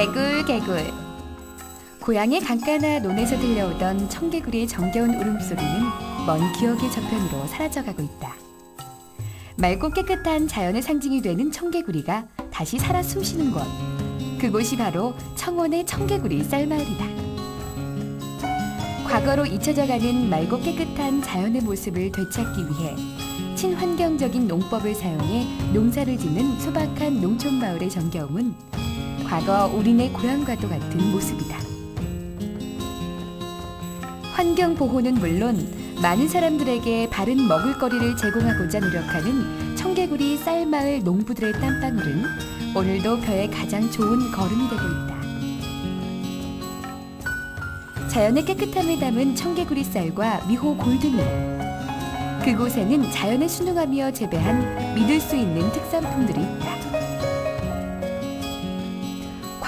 개굴 개굴 고향의 강가나 논에서 들려오던 청개구리의 정겨운 울음소리는 먼 기억의 저편으로 사라져가고 있다. 맑고 깨끗한 자연의 상징이 되는 청개구리가 다시 살아 숨쉬는 곳. 그곳이 바로 청원의 청개구리 쌀마을이다. 과거로 잊혀져가는 맑고 깨끗한 자연의 모습을 되찾기 위해 친환경적인 농법을 사용해 농사를 짓는 소박한 농촌 마을의 정겨움은 과거 우리네 고향과도 같은 모습이다. 환경 보호는 물론 많은 사람들에게 바른 먹을거리를 제공하고자 노력하는 청개구리 쌀마을 농부들의 땀방울은 오늘도 벼의 가장 좋은 걸음이 되고 있다. 자연의 깨끗함을 담은 청개구리 쌀과 미호 골드밀. 그곳에는 자연에 순응하며 재배한 믿을 수 있는 특산품들이 있다.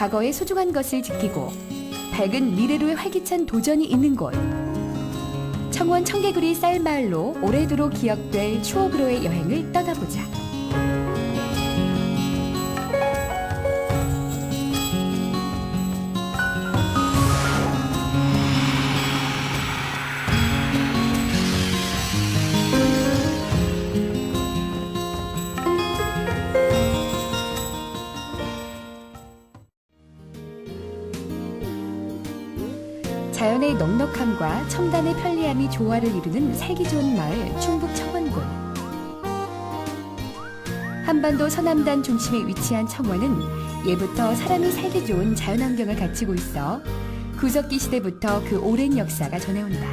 과거의 소중한 것을 지키고 밝은 미래로의 활기찬 도전이 있는 곳. 청원 청개구리 쌀마을로 오래도록 기억될 추억으로의 여행을 떠나보자. 넉넉함과 첨단의 편리함이 조화를 이루는 살기 좋은 마을 충북 청원군. 한반도 서남단 중심에 위치한 청원은 예부터 사람이 살기 좋은 자연환경을 갖추고 있어 구석기 시대부터 그 오랜 역사가 전해온다.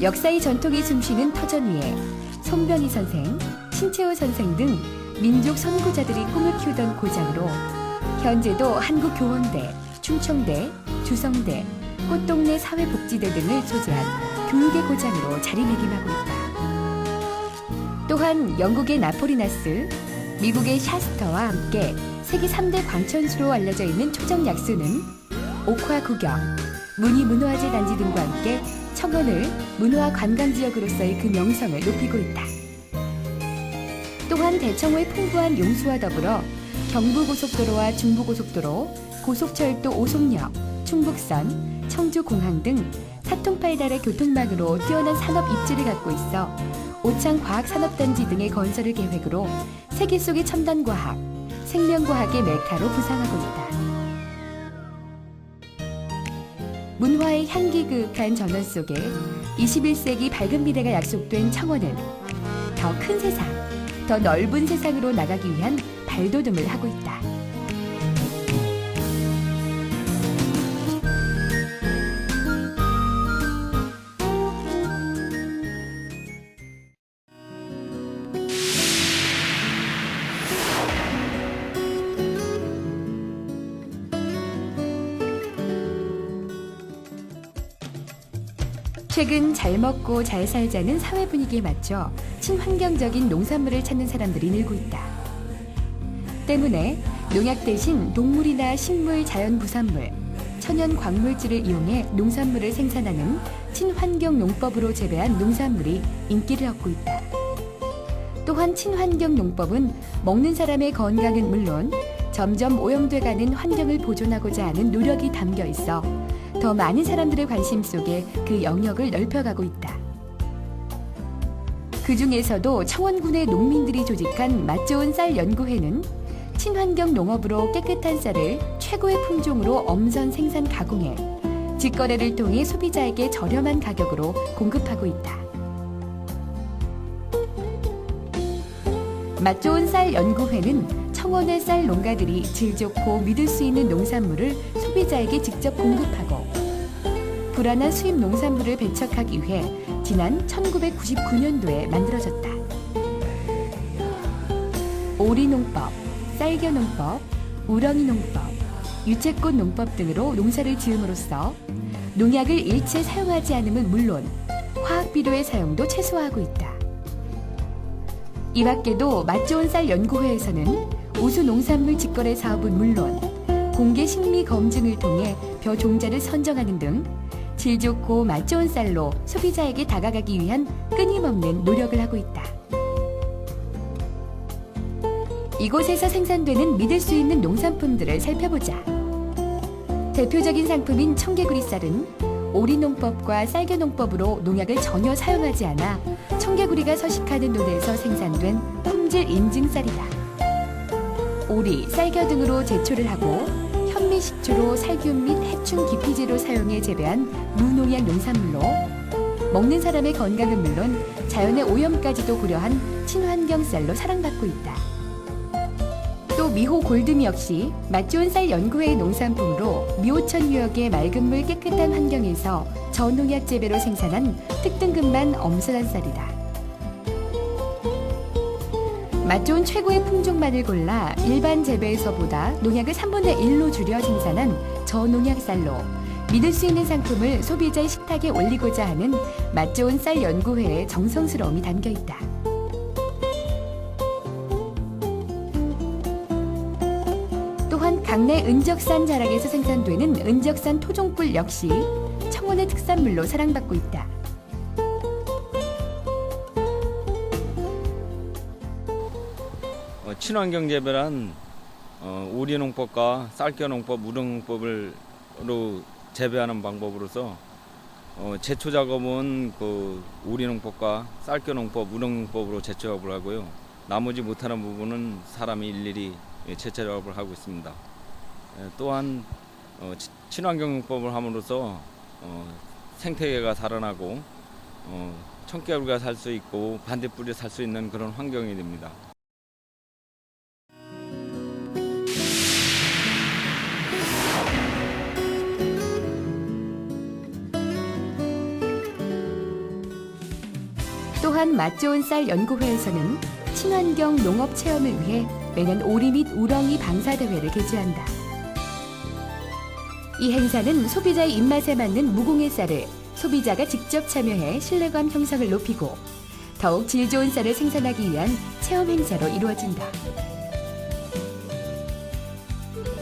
역사의 전통이 숨쉬는 터전 위에 손변희 선생, 신채호 선생 등 민족 선구자들이 꿈을 키우던 고장으로 현재도 한국교원대, 충청대, 주성대, 꽃동네 사회복지대 등을 소재한 교육의 고장으로 자리매김하고 있다. 또한 영국의 나폴리나스, 미국의 샤스터와 함께 세계 3대 광천수로 알려져 있는 초정 약수는 옥화 구경, 문희 문화재 단지 등과 함께 청원을 문화 관광 지역으로서의 그 명성을 높이고 있다. 또한 대청호의 풍부한 용수와 더불어 경부고속도로와 중부고속도로, 고속철도 오송역, 충북선, 청주공항 등 사통팔달의 교통망으로 뛰어난 산업 입지를 갖고 있어 오창과학산업단지 등의 건설을 계획으로 세계 속의 첨단과학, 생명과학의 메카로 부상하고 있다. 문화의 향기 그윽한 전원 속에 21세기 밝은 미래가 약속된 청원은 더 큰 세상, 더 넓은 세상으로 나가기 위한 발돋움을 하고 있다. 최근 잘 먹고 잘 살자는 사회 분위기에 맞춰 친환경적인 농산물을 찾는 사람들이 늘고 있다. 때문에 농약 대신 동물이나 식물 자연 부산물, 천연 광물질을 이용해 농산물을 생산하는 친환경 농법으로 재배한 농산물이 인기를 얻고 있다. 또한 친환경 농법은 먹는 사람의 건강은 물론 점점 오염돼가는 환경을 보존하고자 하는 노력이 담겨 있어 더 많은 사람들의 관심 속에 그 영역을 넓혀가고 있다. 그 중에서도 청원군의 농민들이 조직한 맛 좋은 쌀 연구회는 친환경 농업으로 깨끗한 쌀을 최고의 품종으로 엄선 생산 가공해 직거래를 통해 소비자에게 저렴한 가격으로 공급하고 있다. 맛 좋은 쌀 연구회는 청원의 쌀 농가들이 질 좋고 믿을 수 있는 농산물을 소비자에게 직접 공급하고 불안한 수입 농산물을 배척하기 위해 지난 1999년도에 만들어졌다. 오리 농법, 쌀겨 농법, 우렁이 농법, 유채꽃 농법 등으로 농사를 지음으로써 농약을 일체 사용하지 않음은 물론 화학 비료의 사용도 최소화하고 있다. 이 밖에도 맛 좋은 쌀 연구회에서는 우수 농산물 직거래 사업은 물론 공개 식미 검증을 통해 벼 종자를 선정하는 등 질 좋고 맛 좋은 쌀로 소비자에게 다가가기 위한 끊임없는 노력을 하고 있다. 이곳에서 생산되는 믿을 수 있는 농산품들을 살펴보자. 대표적인 상품인 청개구리 쌀은 오리농법과 쌀겨농법으로 농약을 전혀 사용하지 않아 청개구리가 서식하는 논에서 생산된 품질 인증 쌀이다. 오리, 쌀겨 등으로 제초를 하고 현미 식초로 살균 및 해충 기피제로 사용해 재배한 무농약 농산물로 먹는 사람의 건강은 물론 자연의 오염까지도 고려한 친환경 쌀로 사랑받고 있다. 또 미호 골드미 역시 맛 좋은 쌀 연구회의 농산품으로 미호천 유역의 맑은 물 깨끗한 환경에서 저농약 재배로 생산한 특등급만 엄선한 쌀이다. 맛 좋은 최고의 품종만을 골라 일반 재배에서보다 농약을 3분의 1로 줄여 생산한 저농약 쌀로 믿을 수 있는 상품을 소비자의 식탁에 올리고자 하는 맛 좋은 쌀 연구회의 정성스러움이 담겨 있다. 강내 은적산 자락에서 생산되는 은적산 토종꿀 역시 청원의 특산물로 사랑받고 있다. 어, 친환경 재배란 어, 오리 농법과 쌀겨 농법, 우렁농법을로 재배하는 방법으로서 어, 제초 작업은 그 오리 농법과 쌀겨 농법, 우렁농법으로 제초 작업을 하고요. 나머지 못하는 부분은 사람이 일일이 예, 제초 작업을 하고 있습니다. 예, 또한 어, 치- 친환경농법을 함으로써 어, 생태계가 살아나고 어, 청개구리가 살 수 있고 반딧불이 살 수 있는 그런 환경이 됩니다. 또한 맛 좋은 쌀 연구회에서는 친환경 농업 체험을 위해 매년 오리 및 우렁이 방사 대회를 개최한다. 이 행사는 소비자의 입맛에 맞는 무공해 쌀을 소비자가 직접 참여해 신뢰감 형성을 높이고 더욱 질 좋은 쌀을 생산하기 위한 체험 행사로 이루어진다.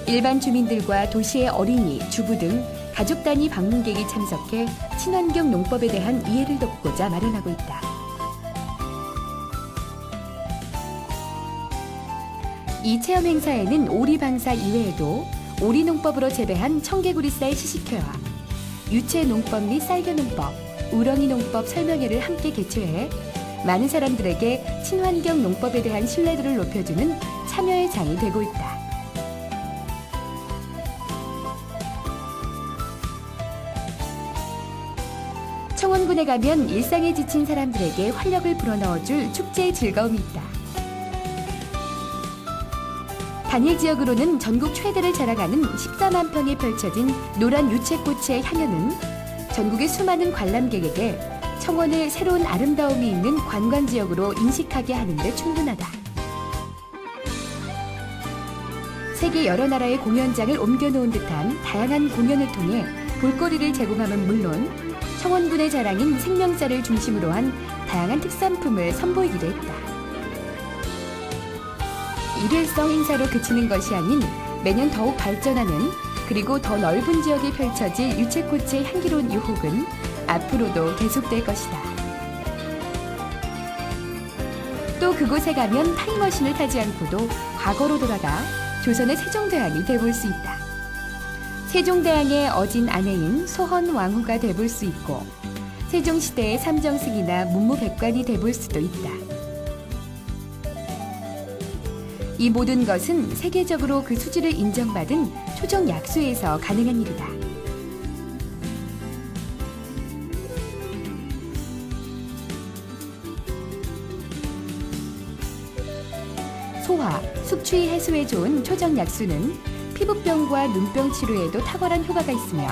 일반 주민들과 도시의 어린이, 주부 등 가족 단위 방문객이 참석해 친환경 농법에 대한 이해를 돕고자 마련하고 있다. 이 체험 행사에는 오리 방사 이외에도 오리 농법으로 재배한 청개구리 쌀 시식회와 유채 농법 및 쌀겨 농법, 우렁이 농법 설명회를 함께 개최해 많은 사람들에게 친환경 농법에 대한 신뢰도를 높여주는 참여의 장이 되고 있다. 청원군에 가면 일상에 지친 사람들에게 활력을 불어넣어줄 축제의 즐거움이 있다. 단일 지역으로는 전국 최대를 자랑하는 14만 평에 펼쳐진 노란 유채꽃의 향연은 전국의 수많은 관람객에게 청원을 새로운 아름다움이 있는 관광 지역으로 인식하게 하는 데 충분하다. 세계 여러 나라의 공연장을 옮겨놓은 듯한 다양한 공연을 통해 볼거리를 제공함은 물론 청원군의 자랑인 생명쌀을 중심으로 한 다양한 특산품을 선보이기도 했다. 일회성 행사로 그치는 것이 아닌 매년 더욱 발전하는 그리고 더 넓은 지역에 펼쳐질 유채꽃의 향기로운 유혹은 앞으로도 계속될 것이다. 또 그곳에 가면 타임머신을 타지 않고도 과거로 돌아가 조선의 세종대왕이 돼볼 수 있다. 세종대왕의 어진 아내인 소헌 왕후가 돼볼 수 있고 세종시대의 삼정승이나 문무백관이 돼볼 수도 있다. 이 모든 것은 세계적으로 그 수질을 인정받은 초정 약수에서 가능한 일이다. 소화, 숙취 해소에 좋은 초정 약수는 피부병과 눈병 치료에도 탁월한 효과가 있으며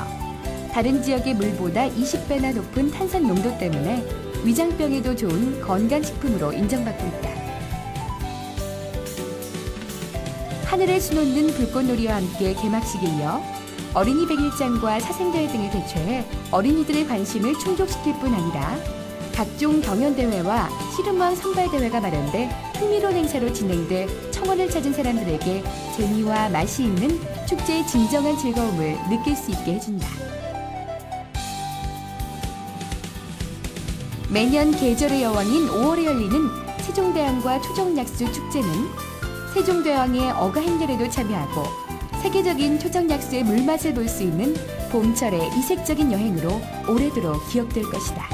다른 지역의 물보다 20배나 높은 탄산 농도 때문에 위장병에도 좋은 건강식품으로 인정받고 있다. 하늘을 수놓는 불꽃놀이와 함께 개막식에 이어 어린이 백일장과 사생대회 등을 개최해 어린이들의 관심을 충족시킬 뿐 아니라 각종 경연대회와 씨름왕 선발대회가 마련돼 흥미로운 행사로 진행돼 청원을 찾은 사람들에게 재미와 맛이 있는 축제의 진정한 즐거움을 느낄 수 있게 해준다. 매년 계절의 여왕인 5월에 열리는 세종대왕과 초정약수 축제는 세종대왕의 어가 행렬에도 참여하고 세계적인 초정약수의 물맛을 볼 수 있는 봄철의 이색적인 여행으로 오래도록 기억될 것이다.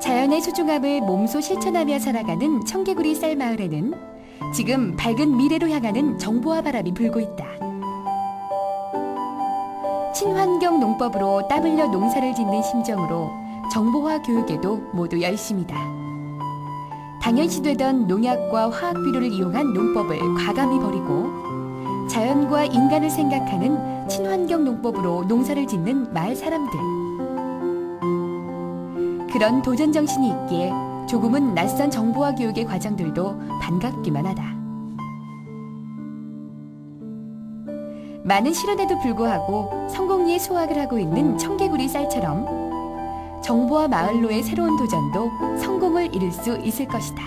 자연의 소중함을 몸소 실천하며 살아가는 청개구리 쌀 마을에는 지금 밝은 미래로 향하는 정보화 바람이 불고 있다. 친환경 농법으로 땀 흘려 농사를 짓는 심정으로 정보화 교육에도 모두 열심이다. 당연시되던 농약과 화학 비료를 이용한 농법을 과감히 버리고 자연과 인간을 생각하는 친환경 농법으로 농사를 짓는 마을 사람들. 그런 도전 정신이 있기에 조금은 낯선 정보화 교육의 과정들도 반갑기만 하다. 많은 실현에도 불구하고 성공리에 소화를 하고 있는 청개구리 쌀처럼 정보와 마을로의 새로운 도전도 성공을 이룰 수 있을 것이다.